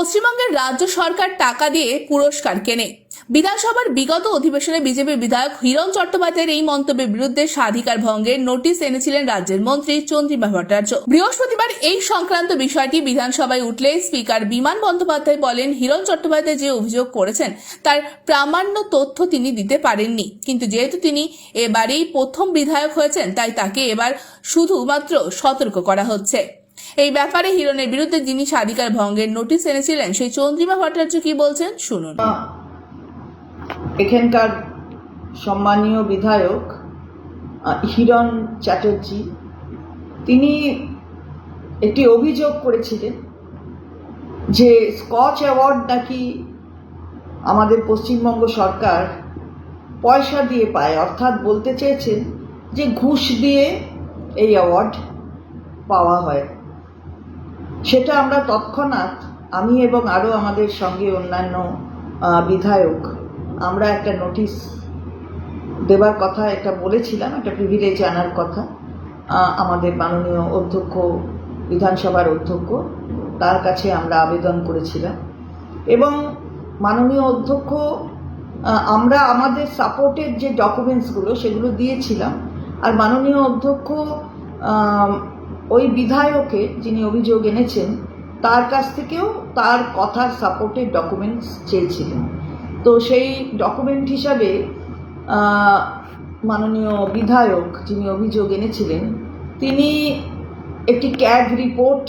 পশ্চিমবঙ্গের রাজ্য সরকার টাকা দিয়ে পুরস্কার কেনে। বিধানসভার বিগত অধিবেশনে বিজেপি বিধায়ক হিরণ চট্টোপাধ্যায়ের এই মন্তব্যের বিরুদ্ধে স্বাধিকার ভঙ্গের নোটিশ এনেছিলেন রাজ্যের মন্ত্রী চন্দ্রিমা ভট্টাচার্য। বৃহস্পতিবার এই সংক্রান্ত বিষয়টি বিধানসভায় উঠলে স্পিকার বিমান বন্দ্যোপাধ্যায় বলেন, হিরণ চট্টোপাধ্যায় যে অভিযোগ করেছেন, তার প্রামাণ্য তথ্য তিনি দিতে পারেননি। কিন্তু যেহেতু তিনি এবারেই প্রথম বিধায়ক হয়েছেন, তাই তাকে এবার শুধুমাত্র সতর্ক করা হচ্ছে। এই ব্যাপারে হিরণের বিরুদ্ধে যিনি স্বাধিকার ভঙ্গের নোটিশ এনেছিলেন, সেই চন্দ্রিমা ভট্টাচার্য কি বলছেন? শুনুন। এখানকার সম্মানীয় বিধায়ক হিরণ চ্যাটার্জি, তিনি একটি অভিযোগ করেছিলেন যে স্কচ অ্যাওয়ার্ড নাকি আমাদের পশ্চিমবঙ্গ সরকার পয়সা দিয়ে পায়, অর্থাৎ বলতে চেয়েছেন যে ঘুষ দিয়ে এই অ্যাওয়ার্ড পাওয়া হয়। সেটা আমরা তৎক্ষণাৎ, আমি এবং আরও আমাদের সঙ্গে অন্যান্য বিধায়ক, আমরা একটা নোটিশ দেবার কথা, একটা বলেছিলাম, একটা প্রিভিলেজ আনার কথা আমাদের মাননীয় অধ্যক্ষ, বিধানসভার অধ্যক্ষ, তার কাছে আমরা আবেদন করেছিলাম। এবং মাননীয় অধ্যক্ষ আমরা আমাদের সাপোর্টের যে ডকুমেন্টসগুলো সেগুলো দিয়েছিলাম। আর মাননীয় অধ্যক্ষ ওই বিধায়কের যিনি অভিযোগ এনেছেন, তার কাছ থেকেও তার কথার সাপোর্টের ডকুমেন্টস চেয়েছিলেন। তো সেই ডকুমেন্ট হিসাবে মাননীয় বিধায়ক যিনি অভিযোগ এনেছিলেন, তিনি একটি ক্যাগ রিপোর্ট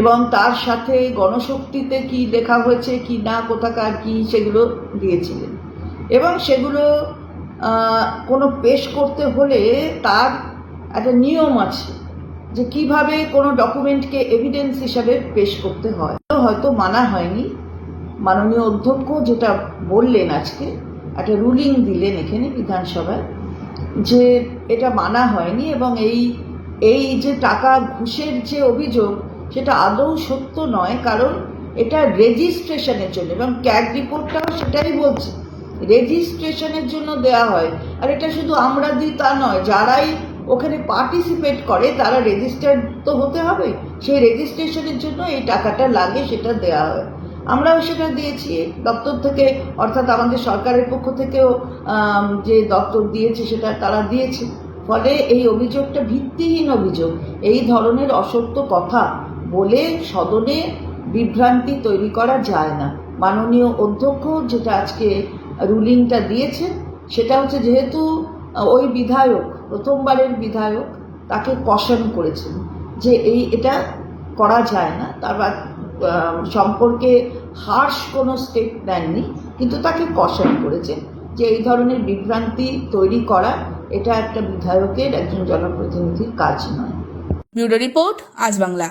এবং তার সাথে গণশক্তিতে কি লেখা হয়েছে, কি না, কোথাকার, কি সেগুলো দিয়েছিলেন। এবং সেগুলো কোনো পেশ করতে হলে তার একটা নিয়ম আছে। যে কীভাবে কোনো ডকুমেন্টকে এভিডেন্স হিসাবে পেশ করতে হয়। হয়তো মানা হয়নি। মাননীয় অধ্যক্ষ যেটা বললেন আজকে, একটা রুলিং দিলেন এখানে বিধানসভায় যে এটা মানা হয়নি এবং এই এই যে টাকা ঘুষের যে অভিযোগ, সেটা আদৌ সত্য নয়, কারণ এটা রেজিস্ট্রেশনের জন্য এবং ক্যাগ রিপোর্টটাও সেটাই বলছে। রেজিস্ট্রেশনের জন্য দেয়া হয়। আর এটা শুধু আমরা দিই তা নয়, যারাই ওখানে পার্টিসিপেট করে, তারা রেজিস্টার্ড তো হতে হবে সেই রেজিস্ট্রেশনের জন্য এই টাকাটা লাগে, সেটা দেয়া হয়। আমরাও সেটা দিয়েছি। দপ্তর থেকে, অর্থাৎ আমাদের সরকারের পক্ষ থেকেও যে দপ্তর দিয়েছে, সেটা তারা দিয়েছে। ফলে এই অভিযোগটা ভিত্তিহীন অভিযোগ। এই ধরনের অসত্য কথা বলে সদনে বিভ্রান্তি তৈরি করা যায় না। মাননীয় অধ্যক্ষ যেটা আজকে রুলিংটা দিয়েছে সেটা হচ্ছে যেহেতু, ওই বিধায়ক প্রথমবারের বিধায়ক তাকে কশন করেছেন যে এই এটা করা যায় না, তার সম্পর্কে হার্শ কোনো স্টেপ নেননি কিন্তু তাকে কশন করেছেন যে এই ধরনের বিভ্রান্তি তৈরি করা এটা একটা বিধায়কের একজন জনপ্রতিনিধির কাজ নয়। ব্যুরো রিপোর্ট আজ বাংলা।